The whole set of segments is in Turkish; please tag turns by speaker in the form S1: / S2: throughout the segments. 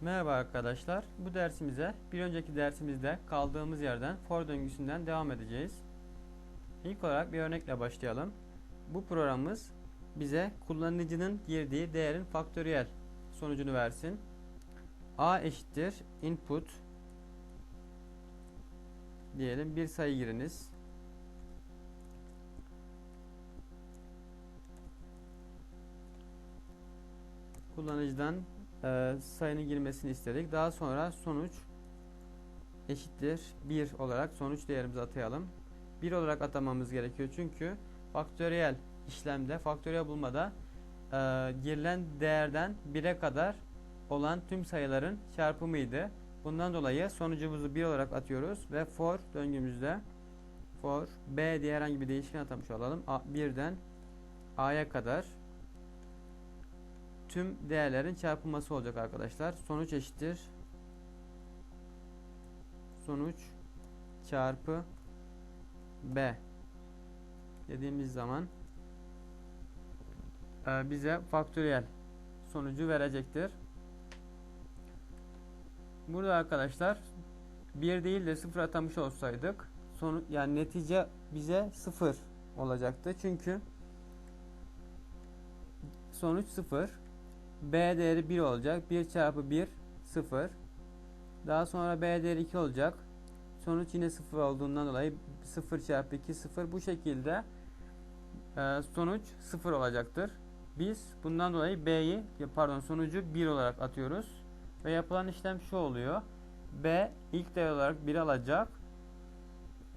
S1: Merhaba arkadaşlar. Bu dersimize bir önceki dersimizde kaldığımız yerden for döngüsünden devam edeceğiz. İlk olarak bir örnekle başlayalım. Bu programımız bize kullanıcının girdiği değerin faktöriyel sonucunu versin. A eşittir input diyelim bir sayı giriniz. Kullanıcıdan e, sayının girmesini istedik. Daha sonra sonuç eşittir 1 olarak sonuç değerimizi atayalım. 1 olarak atamamız gerekiyor çünkü faktöriyel işlemde, faktöriyel bulmada e, girilen değerden 1'e kadar olan tüm sayıların çarpımıydı. Bundan dolayı sonucumuzu 1 olarak atıyoruz ve for döngümüzde for b diye herhangi bir değişken atamış olalım. A, 1'den a'ya kadar tüm değerlerin çarpılması olacak arkadaşlar. Sonuç eşittir. Sonuç çarpı b dediğimiz zaman e, bize faktöriyel sonucu verecektir. Burada arkadaşlar 1 değil de 0 atamış olsaydık sonu yani netice bize 0 olacaktı. Çünkü sonuç 0 B değeri 1 olacak. 1 çarpı 1 0. Daha sonra B değeri 2 olacak. Sonuç yine 0 olduğundan dolayı 0 çarpı 2 0. Bu şekilde e, sonuç 0 olacaktır. Biz bundan dolayı B'yi pardon sonucu 1 olarak atıyoruz. Ve yapılan işlem şu oluyor. B ilk değer olarak 1 alacak.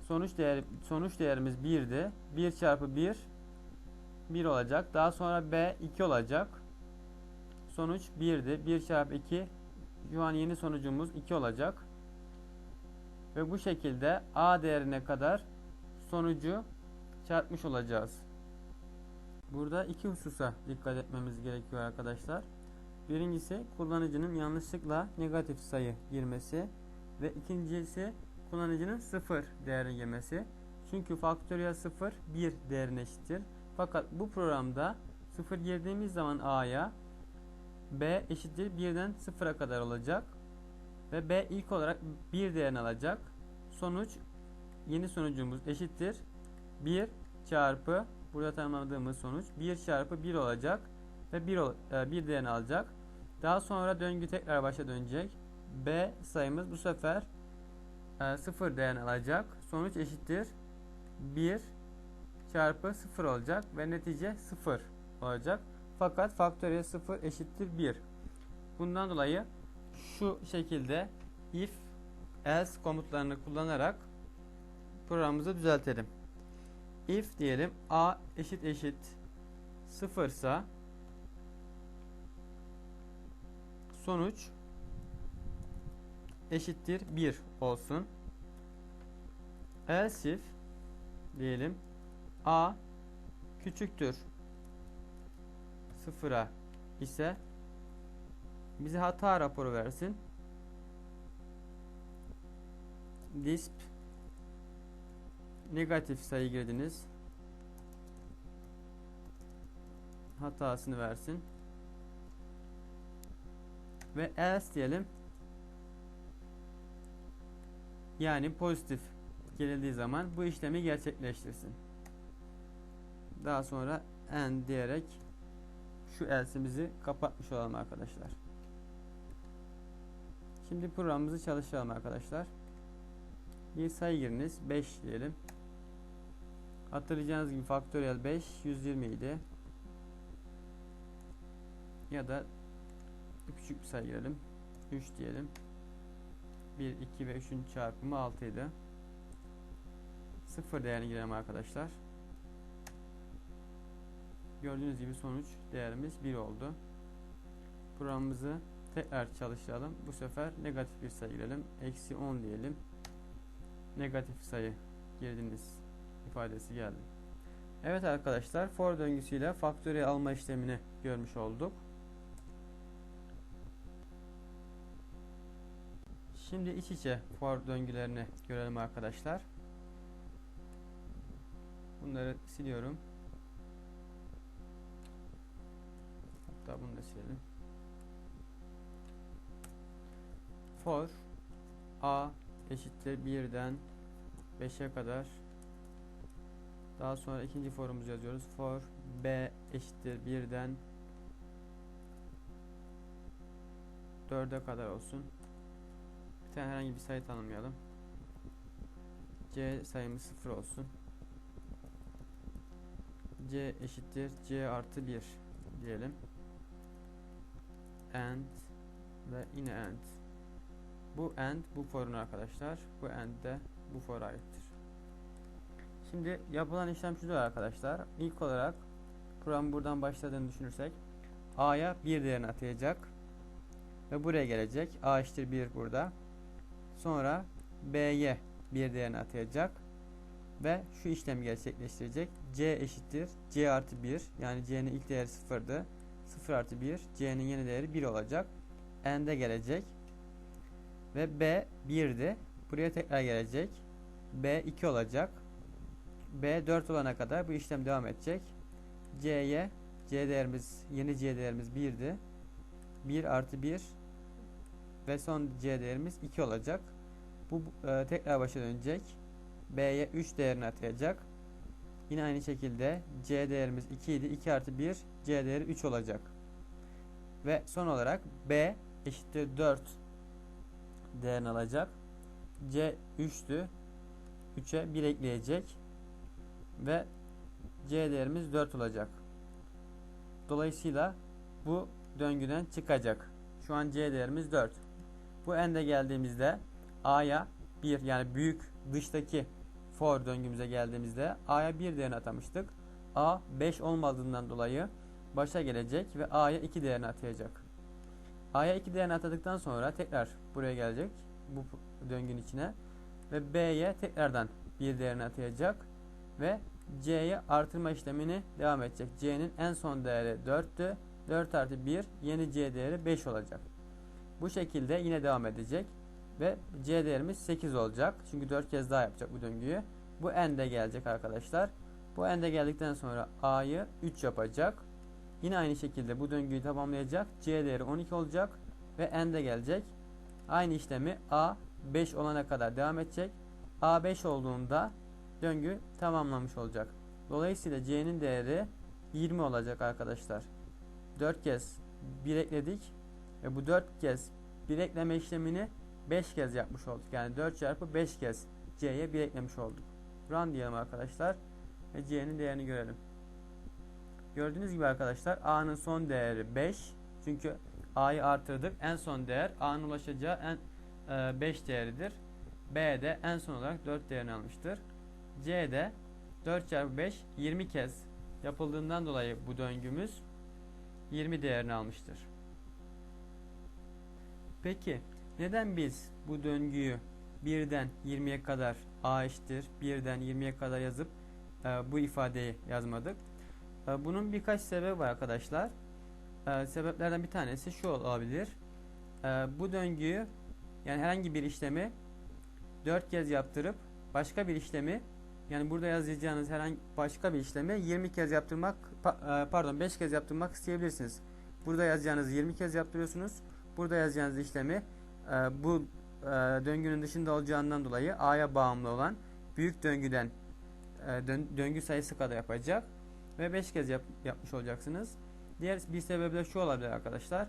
S1: Sonuç değer sonuç değerimiz 1'di. 1 çarpı 1 1 olacak. Daha sonra B 2 olacak. Sonuç 1'di. 1 çarpı 2 şu an yeni sonucumuz 2 olacak. Ve bu şekilde A değerine kadar sonucu çarpmış olacağız. Burada iki hususa dikkat etmemiz gerekiyor arkadaşlar. Birincisi kullanıcının yanlışlıkla negatif sayı girmesi ve ikincisi kullanıcının 0 değerini girmesi. Çünkü faktöriyel 0 1 değerine eşittir. Fakat bu programda 0 girdiğimiz zaman A'ya B eşittir 1'den 0'a kadar olacak. Ve B ilk olarak 1 değerini alacak. Sonuç yeni sonucumuz eşittir. 1 çarpı burada tanımladığımız sonuç 1 çarpı 1 olacak. Ve 1, e, 1 değerini alacak. Daha sonra döngü tekrar başa dönecek. B sayımız bu sefer e, 0 değerini alacak. Sonuç eşittir. 1 çarpı 0 olacak. Ve netice 0 olacak. Fakat faktöriyel 0 eşittir 1. Bundan dolayı şu şekilde if else komutlarını kullanarak programımızı düzeltelim. If diyelim a eşit eşit 0 ise sonuç eşittir 1 olsun. Else if diyelim a küçüktür sıfıra ise bize hata raporu versin. Disp negatif sayı girdiniz. Hatasını versin. Ve else diyelim. Yani pozitif geldiği zaman bu işlemi gerçekleştirsin. Daha sonra en diyerek şu else'imizi kapatmış olalım arkadaşlar. Şimdi programımızı çalıştıralım arkadaşlar. Bir sayı giriniz. 5 diyelim. Hatırlayacağınız gibi faktöriyel 5 120 idi. Ya da küçük bir sayı girelim. 3 diyelim. 1, 2 ve 3'ün çarpımı 6 idi. 0 değerini girelim arkadaşlar. Gördüğünüz gibi sonuç değerimiz 1 oldu. Programımızı tekrar çalıştıralım. Bu sefer negatif bir sayı girelim. Eksi 10 diyelim. Negatif sayı girdiğiniz ifadesi geldi. Evet arkadaşlar for döngüsüyle faktöriyel alma işlemini görmüş olduk. Şimdi iç içe for döngülerini görelim arkadaşlar. Bunları siliyorum. Hatta bunu da silelim. for a eşittir 1'den 5'e kadar daha sonra ikinci forumuzu yazıyoruz. For b eşittir 1'den 4'e kadar olsun. Bir tane herhangi bir sayı tanımlayalım. C sayımız 0 olsun. C eşittir C artı 1 diyelim. And ve yine and. Bu and bu for'un arkadaşlar. Bu and de bu for'a aittir. Şimdi yapılan işlem şudur arkadaşlar. İlk olarak program buradan başladığını düşünürsek A'ya 1 değerini atayacak ve buraya gelecek. A eşittir 1 burada. Sonra B'ye 1 değerini atayacak ve şu işlemi gerçekleştirecek. C eşittir C artı 1 yani C'nin ilk değeri 0'dı. 0 artı 1 C'nin yeni değeri 1 olacak. N'de gelecek ve B 1'di. Buraya tekrar gelecek. B 2 olacak. B 4 olana kadar bu işlem devam edecek. C'ye C değerimiz yeni C değerimiz 1'di. 1 artı 1 ve son C değerimiz 2 olacak. Bu e, tekrar başa dönecek. B'ye 3 değerini atayacak. Yine aynı şekilde C değerimiz 2 idi. 2 artı 1 C değeri 3 olacak. Ve son olarak B eşittir 4 değerini alacak. C 3'tü. 3'e 1 ekleyecek. Ve C değerimiz 4 olacak. Dolayısıyla bu döngüden çıkacak. Şu an C değerimiz 4. Bu ende geldiğimizde A'ya 1 yani büyük dıştaki for döngümüze geldiğimizde A'ya 1 değerini atamıştık. A 5 olmadığından dolayı başa gelecek ve A'ya 2 değerini atayacak. A'ya 2 değerini atadıktan sonra tekrar buraya gelecek bu döngünün içine ve B'ye tekrardan 1 değerini atayacak ve C'ye artırma işlemini devam edecek. C'nin en son değeri 4'tü. 4 artı 1 yeni C değeri 5 olacak. Bu şekilde yine devam edecek. Ve C değerimiz 8 olacak. Çünkü 4 kez daha yapacak bu döngüyü. Bu N'de gelecek arkadaşlar. Bu N'de geldikten sonra A'yı 3 yapacak. Yine aynı şekilde bu döngüyü tamamlayacak. C değeri 12 olacak. Ve N'de gelecek. Aynı işlemi A 5 olana kadar devam edecek. A 5 olduğunda döngü tamamlamış olacak. Dolayısıyla C'nin değeri 20 olacak arkadaşlar. 4 kez 1 ekledik. Ve bu 4 kez 1 ekleme işlemini 5 kez yapmış olduk. Yani 4 çarpı 5 kez C'ye 1 eklemiş olduk. Run diyelim arkadaşlar. Ve C'nin değerini görelim. Gördüğünüz gibi arkadaşlar A'nın son değeri 5. Çünkü A'yı artırdık. En son değer A'nın ulaşacağı en e, 5 değeridir. B de en son olarak 4 değerini almıştır. C'de 4 çarpı 5 20 kez yapıldığından dolayı bu döngümüz 20 değerini almıştır. Peki neden biz bu döngüyü 1'den 20'ye kadar A eşittir 1'den 20'ye kadar yazıp e, bu ifadeyi yazmadık? E, bunun birkaç sebebi var arkadaşlar. E, sebeplerden bir tanesi şu olabilir. E, bu döngüyü yani herhangi bir işlemi 4 kez yaptırıp başka bir işlemi yani burada yazacağınız herhangi başka bir işlemi 20 kez yaptırmak pardon 5 kez yaptırmak isteyebilirsiniz. Burada yazacağınızı 20 kez yaptırıyorsunuz. Burada yazacağınız işlemi bu döngünün dışında olacağından dolayı A'ya bağımlı olan büyük döngüden döngü sayısı kadar yapacak ve 5 kez yap, yapmış olacaksınız. Diğer bir sebebi de şu olabilir arkadaşlar.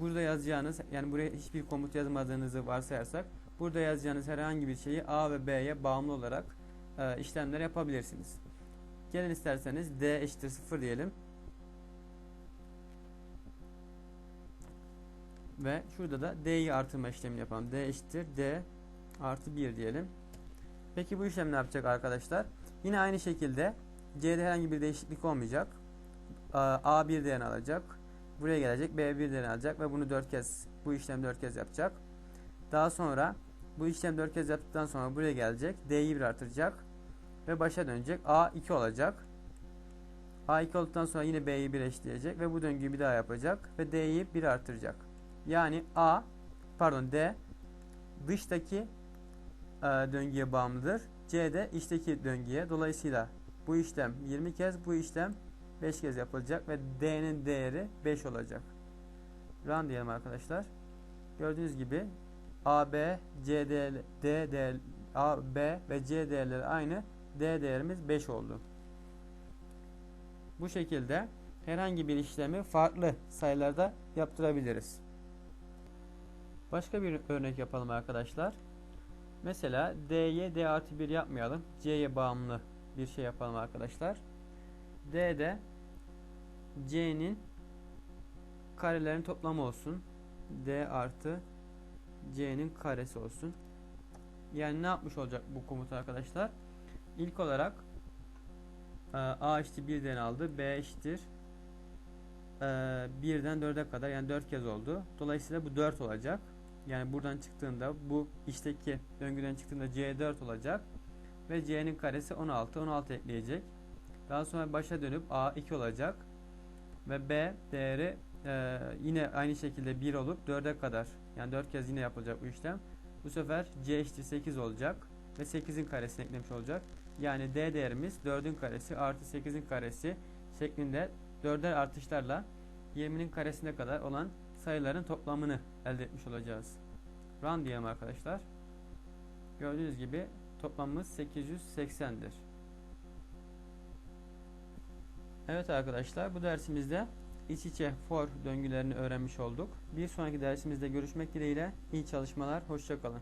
S1: Burada yazacağınız yani buraya hiçbir komut yazmadığınızı varsayarsak Burada yazacağınız herhangi bir şeyi A ve B'ye bağımlı olarak e, işlemler yapabilirsiniz. Gelin isterseniz D eşittir 0 diyelim. Ve şurada da D'yi artırma işlemini yapalım. D eşittir D artı 1 diyelim. Peki bu işlem ne yapacak arkadaşlar? Yine aynı şekilde C'de herhangi bir değişiklik olmayacak. A 1 değerini alacak. Buraya gelecek. B 1 değerini alacak ve bunu 4 kez bu işlem 4 kez yapacak. Daha sonra bu işlem 4 kez yaptıktan sonra buraya gelecek. D'yi 1 artıracak. Ve başa dönecek. A 2 olacak. A 2 olduktan sonra yine B'yi 1 eşleyecek. Ve bu döngüyü bir daha yapacak. Ve D'yi 1 artıracak. Yani A pardon D dıştaki e, döngüye bağımlıdır. C de içteki döngüye. Dolayısıyla bu işlem 20 kez bu işlem 5 kez yapılacak ve D'nin değeri 5 olacak. Run diyelim arkadaşlar. Gördüğünüz gibi A, B, C, D, D, D, A, B ve C değerleri aynı. D değerimiz 5 oldu. Bu şekilde herhangi bir işlemi farklı sayılarda yaptırabiliriz. Başka bir örnek yapalım arkadaşlar. Mesela D'ye D artı 1 yapmayalım. C'ye bağımlı bir şey yapalım arkadaşlar. D'de C'nin karelerin toplamı olsun. D artı C'nin karesi olsun. Yani ne yapmış olacak bu komut arkadaşlar? İlk olarak e, A eşittir 1'den aldı. B eşittir e, 1'den 4'e kadar yani 4 kez oldu. Dolayısıyla bu 4 olacak. Yani buradan çıktığında bu işteki döngüden çıktığında C4 olacak. Ve C'nin karesi 16. 16 ekleyecek. Daha sonra başa dönüp A 2 olacak. Ve B değeri e, yine aynı şekilde 1 olup 4'e kadar yani 4 kez yine yapılacak bu işlem. Bu sefer C eşittir 8 olacak. Ve 8'in karesini eklemiş olacak. Yani D değerimiz 4'ün karesi artı 8'in karesi şeklinde 4'er artışlarla 20'nin karesine kadar olan sayıların toplamını elde etmiş olacağız. Run diyelim arkadaşlar. Gördüğünüz gibi toplamımız 880'dir. Evet arkadaşlar bu dersimizde iç içe for döngülerini öğrenmiş olduk. Bir sonraki dersimizde görüşmek dileğiyle iyi çalışmalar, hoşçakalın.